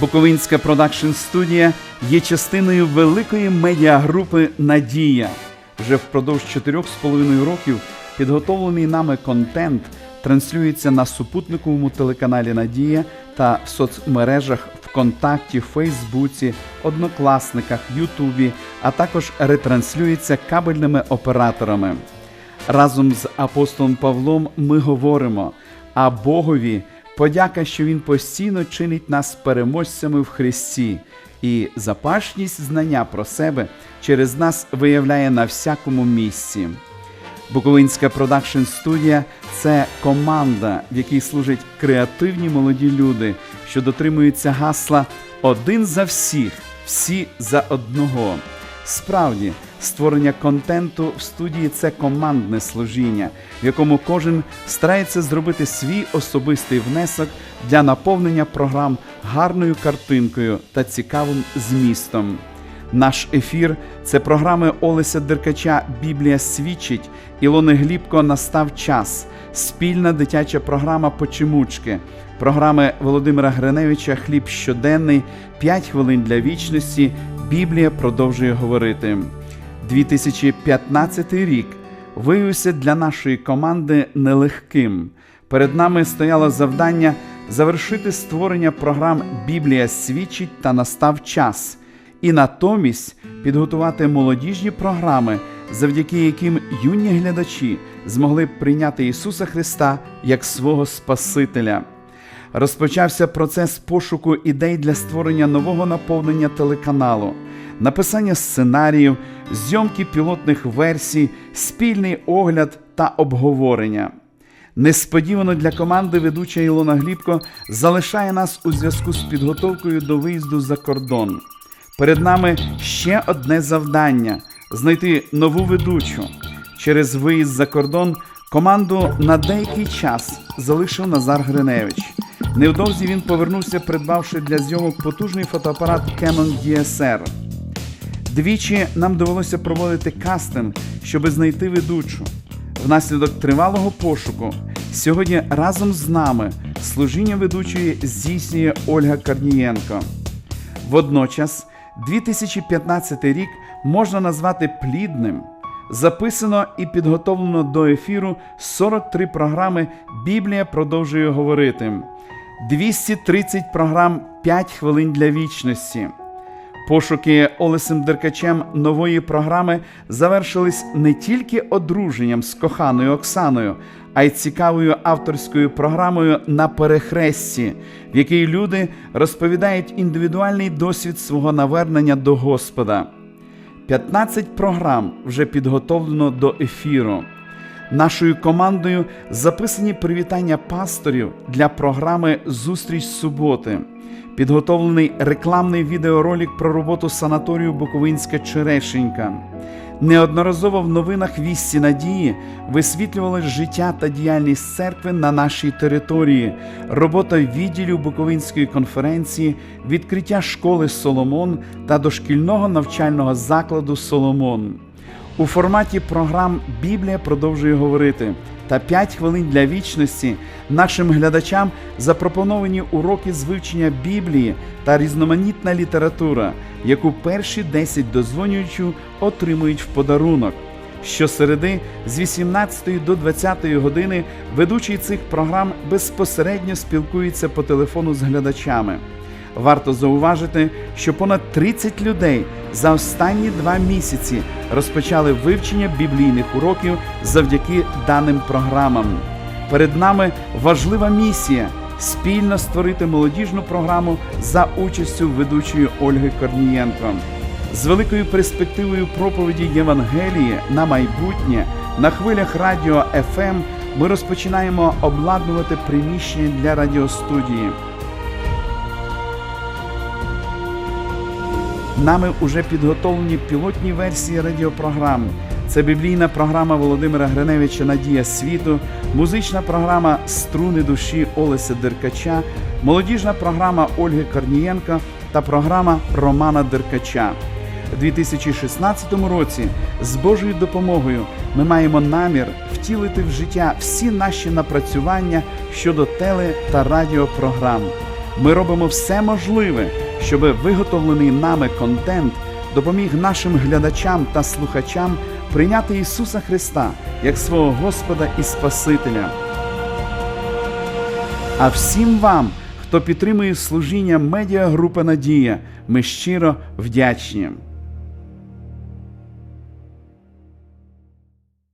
Буковинська продакшн студія є частиною великої медіагрупи Надія. Вже впродовж 4,5 років підготовлений нами контент транслюється на супутниковому телеканалі Надія та в соцмережах ВКонтакті, Фейсбуці, Однокласниках, Ютубі, а також ретранслюється кабельними операторами. Разом з апостолом Павлом ми говоримо, а Богові подяка, що Він постійно чинить нас переможцями в Христі, і запашність знання про себе через нас виявляє на всякому місці. Буковинська продакшн студія це команда, в якій служать креативні молоді люди, що дотримуються гасла один за всіх, всі за одного. Справді, створення контенту в студії це командне служіння, в якому кожен старається зробити свій особистий внесок для наповнення програм гарною картинкою та цікавим змістом. Наш ефір це програми Олеся Деркача Біблія свідчить, Ілони Глібко Настав час, спільна дитяча програма Почемучки, програми Володимира Гриневича Хліб щоденний, 5 хвилин для вічності. Біблія продовжує говорити. 2015 рік виявився для нашої команди нелегким. Перед нами стояло завдання завершити створення програм Біблія свідчить та настав час і натомість підготувати молодіжні програми, завдяки яким юні глядачі змогли прийняти Ісуса Христа як свого Спасителя. Розпочався процес пошуку ідей для створення нового наповнення телеканалу, написання сценаріїв, зйомки пілотних версій, спільний огляд та обговорення. Несподівано для команди ведуча Ілона Глібко залишає нас у зв'язку з підготовкою до виїзду за кордон. Перед нами ще одне завдання знайти нову ведучу. Через виїзд за кордон команду на деякий час залишив Назар Гриневич. Невдовзі він повернувся, придбавши для зйомок потужний фотоапарат Canon DSR. Двічі нам довелося проводити кастинг, щоби знайти ведучу. Внаслідок тривалого пошуку сьогодні разом з нами служіння ведучої здійснює Ольга Карнієнко. Водночас 2015 рік можна назвати плідним. Записано і підготовлено до ефіру 43 програми Біблія продовжує говорити, 230 програм 5 хвилин для вічності. Пошуки Олесем Деркачем нової програми завершились не тільки одруженням з коханою Оксаною, а й цікавою авторською програмою на перехресті, в якій люди розповідають індивідуальний досвід свого навернення до Господа. 15 програм вже підготовлено до ефіру. Нашою командою записані привітання пасторів для програми Зустріч суботи, підготовлений рекламний відеоролик про роботу санаторію Буковинська Черешенька. Неодноразово в новинах вісті надії висвітлювалось життя та діяльність церкви на нашій території, робота відділів Буковинської конференції, відкриття школи Соломон та дошкільного навчального закладу Соломон. У форматі програм Біблія продовжує говорити та 5 хвилин для вічності нашим глядачам запропоновані уроки з вивчення Біблії та різноманітна література, яку перші 10 дозвонюючу отримують в подарунок. Щосереди з 18 до 20 години ведучий цих програм безпосередньо спілкується по телефону з глядачами. Варто зауважити, що понад 30 людей за останні два місяці розпочали вивчення біблійних уроків завдяки даним програмам. Перед нами важлива місія спільно створити молодіжну програму за участю ведучої Ольги Корнієнко. З великою перспективою проповіді Євангелії на майбутнє на хвилях радіо ФМ ми розпочинаємо обладнувати приміщення для радіостудії. Нами вже підготовлені пілотні версії радіопрограм. Це біблійна програма Володимира Гриневича Надія світу, музична програма Струни душі Олеся Деркача, молодіжна програма Ольги Корнієнко та програма Романа Деркача. У 2016 році з Божою допомогою ми маємо намір втілити в життя всі наші напрацювання щодо теле та радіопрограм. Ми робимо все можливе, щоб виготовлений нами контент допоміг нашим глядачам та слухачам прийняти Ісуса Христа як свого Господа і Спасителя. А всім вам, хто підтримує служіння медіагрупи Надія, ми щиро вдячні.